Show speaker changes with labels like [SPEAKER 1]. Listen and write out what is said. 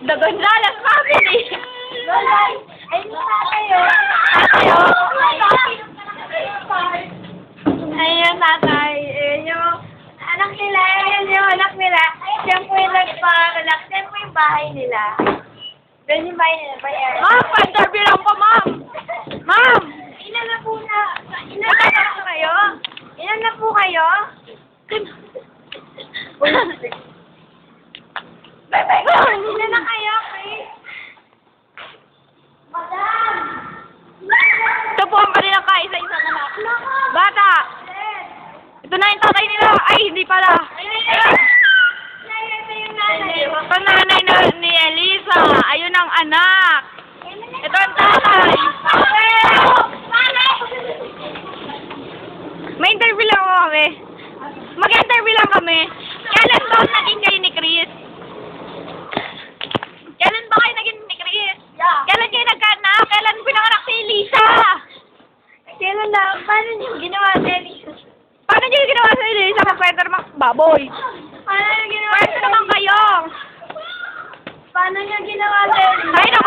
[SPEAKER 1] The Gonzales family.
[SPEAKER 2] Lolay! Ay, mukha kayo.
[SPEAKER 1] Tayo. Ayun, tatay. Ayun yung
[SPEAKER 2] Anak nila, yan yung anak nila. Diyan po yung nagpanganak. Diyan po yung bahay nila. Diyan yung bahay nila. Bayan.
[SPEAKER 1] Ma'am, pa-interview lang po, ma'am. Ma'am!
[SPEAKER 2] Ilan na po na? Ilan na po kayo? Ilan na po kayo?
[SPEAKER 1] Bye-bye.
[SPEAKER 2] Ilan na kayo, Chris? Madam!
[SPEAKER 1] Ito po ang kanilang kaisa-isang anak. Bata! Ito na yung tatay nila. Ay, hindi pala. Nanay na, ni Elisa. Ayun ang anak. Ito ang tatay. May interview lang ako kami. Mag-interview lang kami. Kailan ba naging kayo ni Chris? Kailan ba kayo naging ni Chris? Kailan kayo nagkaanak? Kailan pinanganak si Elisa?
[SPEAKER 2] Kailan na? Paano niyo ginawa, Nelly?
[SPEAKER 1] Paano niyo ginawa sa Elisa? Magkwento naman baboy.
[SPEAKER 2] Paano niyo ginawa,
[SPEAKER 1] Kwento naman kayo.
[SPEAKER 2] Paano niyo ginawa,